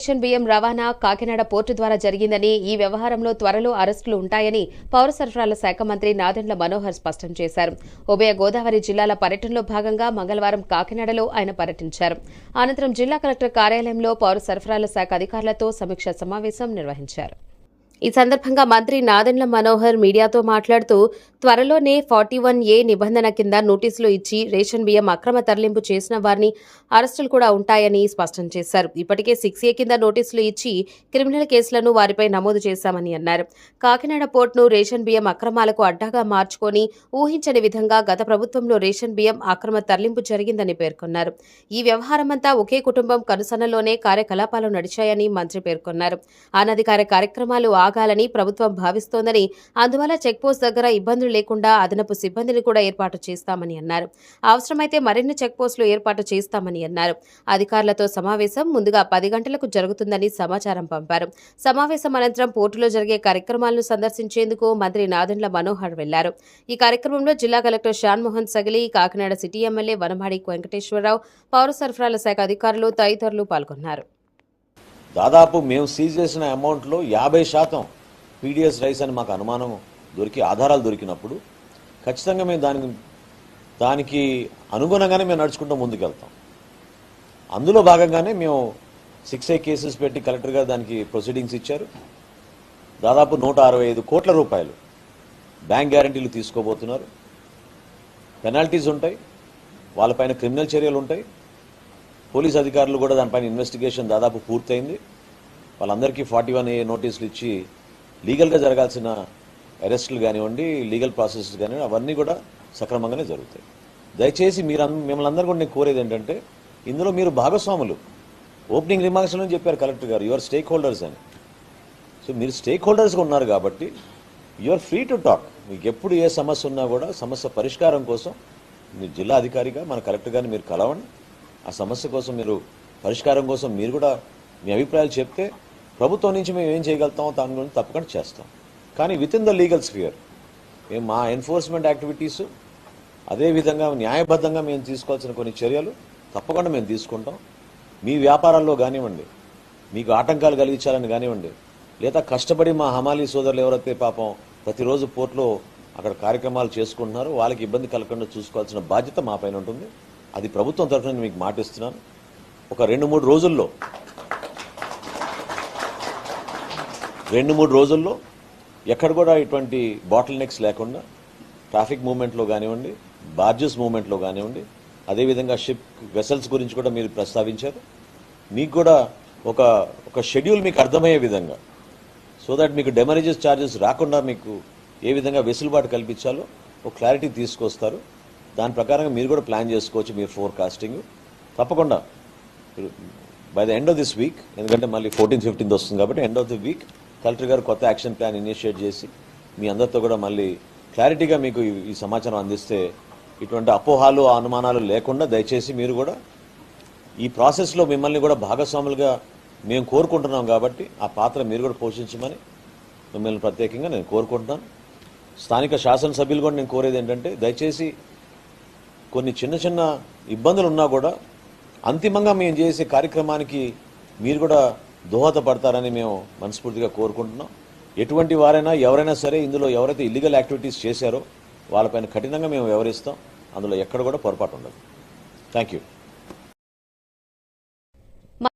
Ration బియ్యం రవాణా Kakinada port ద్వారా జరిగిందని ఈ వ్యవహారంలో త్వరలో అరెస్టులు ఉంటాయని పౌర సరఫరాల శాఖ మంత్రి నాదెండ్ల మనోహర్ స్పష్టం చేశారు. ఉభయ గోదావరి జిల్లాల పర్యటనలో భాగంగా మంగళవారం కాకినాడలో ఆయన పర్యటించారు. అనంతరం జిల్లా కలెక్టర్ కార్యాలయంలో పౌర సరఫరాల శాఖ అధికారులతో సమీక్ష సమావేశం నిర్వహించారు. ఈ సందర్భంగా మంత్రి నాదెండ్ల మనోహర్ మీడియాతో మాట్లాడుతూ త్వరలోనే ఫార్టీ వన్ ఏ నిబంధన కింద నోటీసులు ఇచ్చి రేషన్ బియ్యం అక్రమ తరలింపు చేసిన వారిని అరెస్టులు కూడా ఉంటాయని స్పష్టం చేశారు. ఇప్పటికే సిక్స్ ఏ కింద నోటీసులు ఇచ్చి క్రిమినల్ కేసులను వారిపై నమోదు చేశామని అన్నారు. కాకినాడ పోర్టును రేషన్ బియ్యం అక్రమాలకు అడ్డాగా మార్చుకొని ఊహించని విధంగా గత ప్రభుత్వంలో రేషన్ బియ్యం అక్రమ తరలింపు జరిగిందని పేర్కొన్నారు. ఈ వ్యవహారమంతా ఒకే కుటుంబం కనుసన్నలోనే కార్యకలాపాలు నడిచాయని మంత్రి పేర్కొన్నారు. అనధికార కార్యక్రమాలు ఆగాలని ప్రభుత్వం భావిస్తోందని అందువల్ల చెక్పోస్ట్ దగ్గర ఇబ్బందులు లేకుండా అదనపు సిబ్బందిని కూడా ఏర్పాటు చేస్తామని అన్నారు. అవసరమైతే మరిన్ని చెక్పోస్టులు ఏర్పాటు చేస్తామని అన్నారు. అధికారులతో సమావేశం ముందుగా పది గంటలకు జరుగుతుందని సమాచారం పంపారు. సమావేశం అనంతరం పోర్టులో జరిగే కార్యక్రమాలను సందర్శించేందుకు మంత్రి నాదెండ్ల మనోహర్ వెళ్ళారు. ఈ కార్యక్రమంలో జిల్లా collector Shanmohan Sagili Kakinada city MLA Vanamadi Venkateswararao పౌర సరఫరాల శాఖ అధికారులు తదితరులు పాల్గొన్నారు. దాదాపు మేము సీజ్ చేసిన అమౌంట్లో యాభై శాతం పీడిఎస్ రైస్ అని మాకు అనుమానం దొరికి ఆధారాలు దొరికినప్పుడు ఖచ్చితంగా మేము దానికి దానికి అనుగుణంగానే మేము నడుచుకుంటూ ముందుకెళ్తాం. అందులో భాగంగానే మేము సిక్స్ ఐ కేసెస్ పెట్టి కలెక్టర్ గారు దానికి ప్రొసీడింగ్స్ ఇచ్చారు. దాదాపు నూట అరవై ఐదు కోట్ల రూపాయలు బ్యాంక్ గ్యారంటీలు తీసుకోబోతున్నారు. పెనాల్టీస్ ఉంటాయి. వాళ్ళపైన క్రిమినల్ చర్యలు ఉంటాయి. పోలీస్ అధికారులు కూడా దానిపైన ఇన్వెస్టిగేషన్ దాదాపు పూర్తయింది. వాళ్ళందరికీ ఫార్టీ వన్ ఏ నోటీసులు ఇచ్చి లీగల్గా జరగాల్సిన అరెస్టులు కానివ్వండి లీగల్ ప్రాసెస్ కానివ్వండి అవన్నీ కూడా సక్రమంగానే జరుగుతాయి. దయచేసి మీరు మిమ్మల్ని అందరూ కూడా నేను కోరేది ఏంటంటే ఇందులో మీరు భాగస్వాములు. ఓపెనింగ్ రిమార్క్స్లో చెప్పారు కలెక్టర్ గారు యువర్ స్టేక్ హోల్డర్స్ అని. సో మీరు స్టేక్ హోల్డర్స్గా ఉన్నారు కాబట్టి యువర్ ఫ్రీ టు టాక్ మీకు ఎప్పుడు ఏ సమస్య ఉన్నా కూడా సమస్య పరిష్కారం కోసం మీరు జిల్లా అధికారిగా మన కలెక్టర్ గారిని మీరు కలవండి. ఆ సమస్య కోసం మీరు పరిష్కారం కోసం మీరు కూడా మీ అభిప్రాయాలు చెప్తే ప్రభుత్వం నుంచి మేము ఏం చేయగలుగుతామో దాని గురించి తప్పకుండా చేస్తాం. కానీ with in the legal sphere మేము మా ఎన్ఫోర్స్మెంట్ యాక్టివిటీస్ అదేవిధంగా న్యాయబద్ధంగా మేము తీసుకోవాల్సిన కొన్ని చర్యలు తప్పకుండా మేము తీసుకుంటాం. మీ వ్యాపారాల్లో కానివ్వండి మీకు ఆటంకాలు కలిగించాలని కానివ్వండి లేదా కష్టపడి మా హమాలీ సోదరులు ఎవరైతే పాపం ప్రతిరోజు పోర్ట్లో అక్కడ కార్యక్రమాలు చేసుకుంటున్నారో వాళ్ళకి ఇబ్బంది కలగకుండా చూసుకోవాల్సిన బాధ్యత మా పైన ఉంటుంది. అది ప్రభుత్వం తరఫున నేను మీకు మాటిస్తున్నాను. ఒక రెండు మూడు రోజుల్లో రెండు మూడు రోజుల్లో ఎక్కడ కూడా ఇటువంటి బాటిల్ నెక్స్ లేకుండా ట్రాఫిక్ మూవ్మెంట్లో కానివ్వండి బార్జెస్ మూవ్మెంట్లో కానివ్వండి అదేవిధంగా షిప్ వెసల్స్ గురించి కూడా మీరు ప్రస్తావించారు. మీకు కూడా ఒక ఒక షెడ్యూల్ మీకు అర్థమయ్యే విధంగా సో దట్ మీకు డెమరేజెస్ ఛార్జెస్ రాకుండా మీకు ఏ విధంగా వెసులుబాటు కల్పించాలో ఒక క్లారిటీ తీసుకొస్తారు. దాని ప్రకారంగా మీరు కూడా ప్లాన్ చేసుకోవచ్చు మీరు ఫోర్కాస్టింగ్ తప్పకుండా. By the end of this week ఎందుకంటే మళ్ళీ ఫోర్టీన్ ఫిఫ్టీన్త్ వస్తుంది కాబట్టి end of the week collector గారు కొత్త యాక్షన్ ప్లాన్ ఇనిషియేట్ చేసి మీ అందరితో కూడా మళ్ళీ క్లారిటీగా మీకు ఈ- ఈ సమాచారం అందిస్తే ఇటువంటి అపోహాలు అనుమానాలు లేకుండా దయచేసి మీరు కూడా ఈ ప్రాసెస్లో మిమ్మల్ని కూడా భాగస్వాములుగా మేము కోరుకుంటున్నాం కాబట్టి ఆ పాత్ర మీరు కూడా పోషించమని మిమ్మల్ని ప్రత్యేకంగా నేను కోరుకుంటున్నాను. స్థానిక శాసనసభ్యులు కూడా నేను కోరేది ఏంటంటే దయచేసి కొన్ని చిన్న చిన్న ఇబ్బందులు ఉన్నా కూడా అంతిమంగా మేము చేసే కార్యక్రమానికి మీరు కూడా దోహదపడతారని మేము మనస్ఫూర్తిగా కోరుకుంటున్నాం. ఎటువంటి వారైనా ఎవరైనా సరే ఇందులో ఎవరైతే ఇల్లీగల్ యాక్టివిటీస్ చేశారో వాళ్ళపైన కఠినంగా మేము వ్యవహరిస్తాం. అందులో ఎక్కడ కూడా పొరపాటు ఉండదు. Thank you